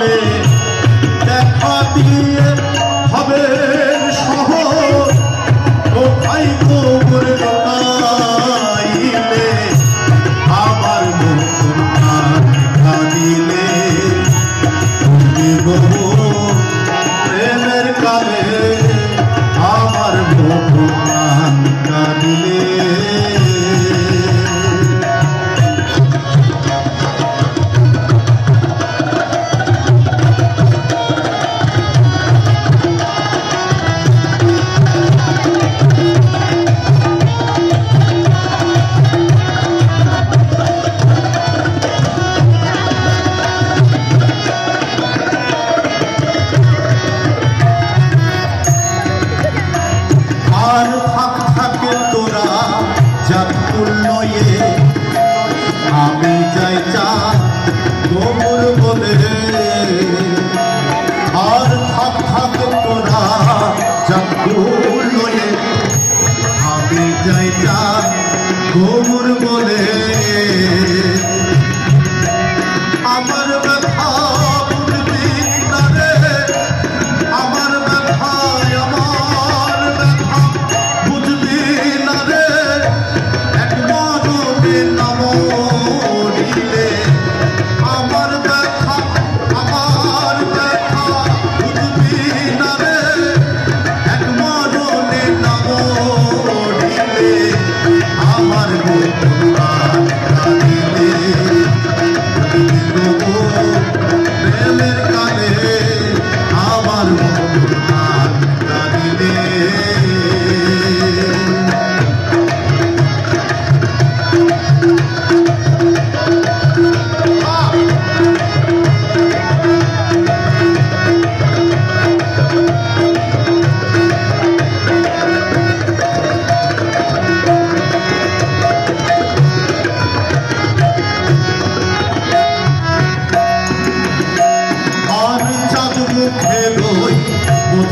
বলে দেখা দিয়ে জাতুল্লয়ে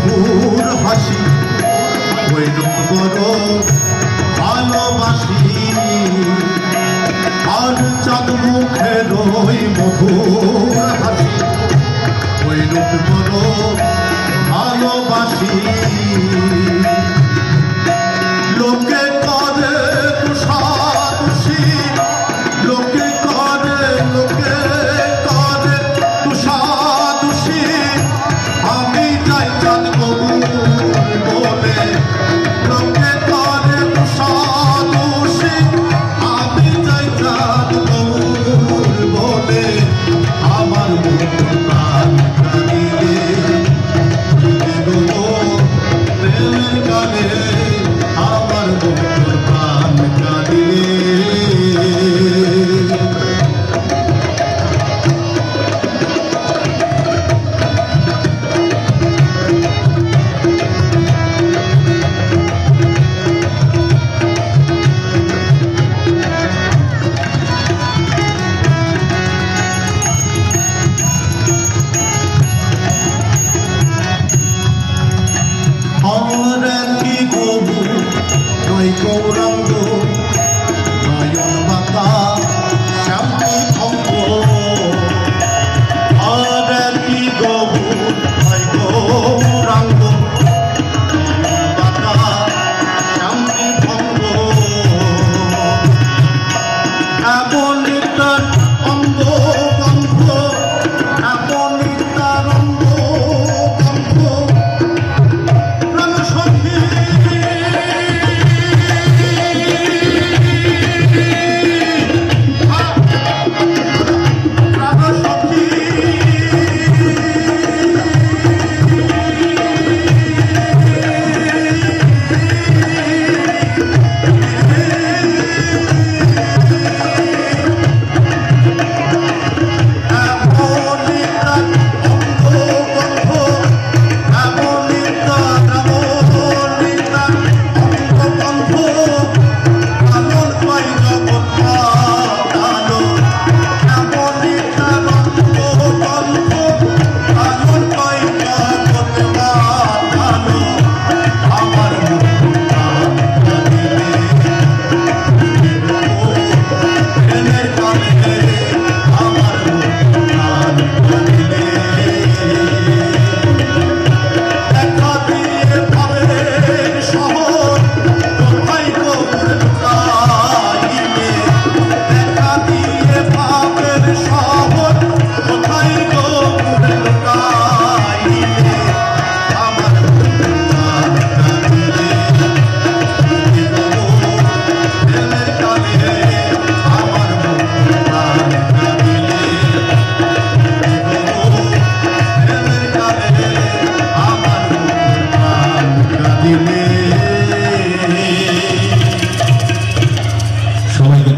মধুর হাসি ওইরূপ করো ভালোবাসি। আর চাঁদ মুখে রইব